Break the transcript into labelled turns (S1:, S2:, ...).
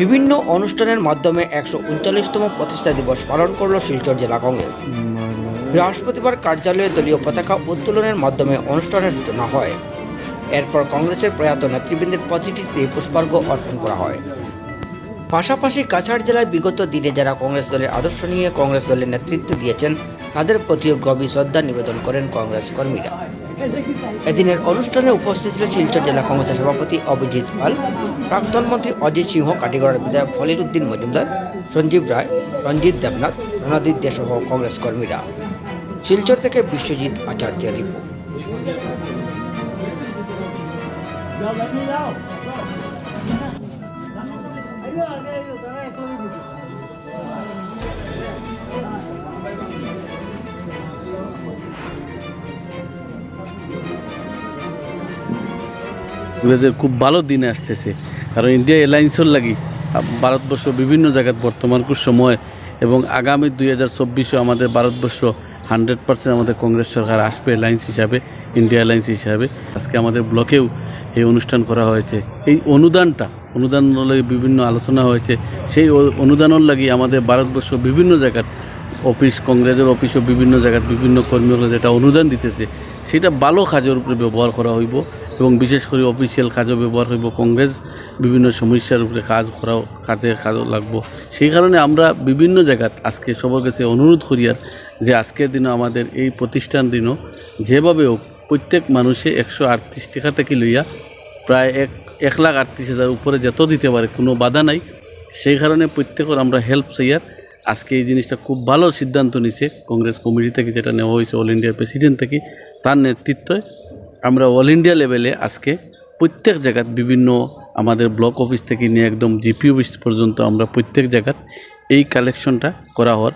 S1: বিভিন্ন অনুষ্ঠানের মাধ্যমে একশো উনচল্লিশতম প্রতিষ্ঠা দিবস পালন করল শিলচর জেলা কংগ্রেস। বৃহস্পতিবার কার্যালয়ে দলীয় পতাকা উত্তোলনের মাধ্যমে অনুষ্ঠানের সূচনা হয়। এরপর কংগ্রেসের প্রয়াত নেতৃবৃন্দের প্রতিকৃতিতে পুষ্পার্ঘ অর্পণ করা হয়। পাশাপাশি কাছাড় জেলায় বিগত দিনে যারা কংগ্রেস দলের আদর্শ নিয়ে কংগ্রেস দলের নেতৃত্ব দিয়েছেন, তাদের প্রতিও গভীর শ্রদ্ধা নিবেদন করেন কংগ্রেস কর্মীরা। এদিনের অনুষ্ঠানে উপস্থিত ছিলেন শিলচর জেলা কংগ্রেসের সভাপতি অভিজিৎ পাল, প্রাক্তন মন্ত্রী অজিত সিংহ, কাটিগড়ার বিধায়ক ফলির উদ্দিন মজুমদার, সঞ্জীব রায়, রঞ্জিত দেবনাথ, রণদীপ দে সহ কংগ্রেস কর্মীরা। শিলচর থেকে বিশ্বজিৎ আচার্য রিপোর্ট।
S2: কংগ্রেসের খুব ভালো দিনে আসতেছে। কারণ ইন্ডিয়া এলায়েন্সর লাগি ভারতবর্ষ বিভিন্ন জায়গায় বর্তমান সময় এবং আগামী দুই হাজার চব্বিশও আমাদের ভারতবর্ষ হান্ড্রেড পার্সেন্ট আমাদের কংগ্রেস সরকার আসবে এলায়েন্স হিসাবে, ইন্ডিয়া এলায়েন্স হিসাবে। আজকে আমাদের ব্লকেও এই অনুষ্ঠান করা হয়েছে। এই অনুদানটা, অনুদান লাগি বিভিন্ন আলোচনা হয়েছে। সেই অনুদানের লাগি আমাদের ভারতবর্ষ বিভিন্ন জায়গার অফিস, কংগ্রেসের অফিসও বিভিন্ন জায়গায় বিভিন্ন কর্মীরা যেটা অনুদান দিতেছে। সেটা ভালো কাজের উপরে ব্যবহার করা হইব এবং বিশেষ করে অফিসিয়াল কাজও ব্যবহার হইব। কংগ্রেস বিভিন্ন সমস্যার উপরে কাজ করাও, কাজে কাজ লাগবো। সেই কারণে আমরা বিভিন্ন জায়গাত আজকে সবার কাছে অনুরোধ করি আর যে আজকের দিনও আমাদের এই প্রতিষ্ঠান দিনও যেভাবে হোক, প্রত্যেক মানুষে একশো আটত্রিশ টাকা থেকে লইয়া প্রায় এক এক লাখ আটত্রিশ হাজার উপরে যত দিতে পারে কোনো বাধা নাই। সেই কারণে প্রত্যেকের আমরা হেল্প চাইয়ার আজকে এই জিনিসটা খুব ভালো সিদ্ধান্ত নিছে। কংগ্রেস কমিটি থেকে যেটা নেওয়া হয়েছে অল ইন্ডিয়ার প্রেসিডেন্ট থেকে, তার নেতৃত্বে আমরা অল ইন্ডিয়া লেভেলে আজকে প্রত্যেক জায়গাত বিভিন্ন আমাদের ব্লক অফিস থেকে নিয়ে একদম জিপি অফিস পর্যন্ত আমরা প্রত্যেক জায়গাত এই কালেকশনটা করা হওয়ার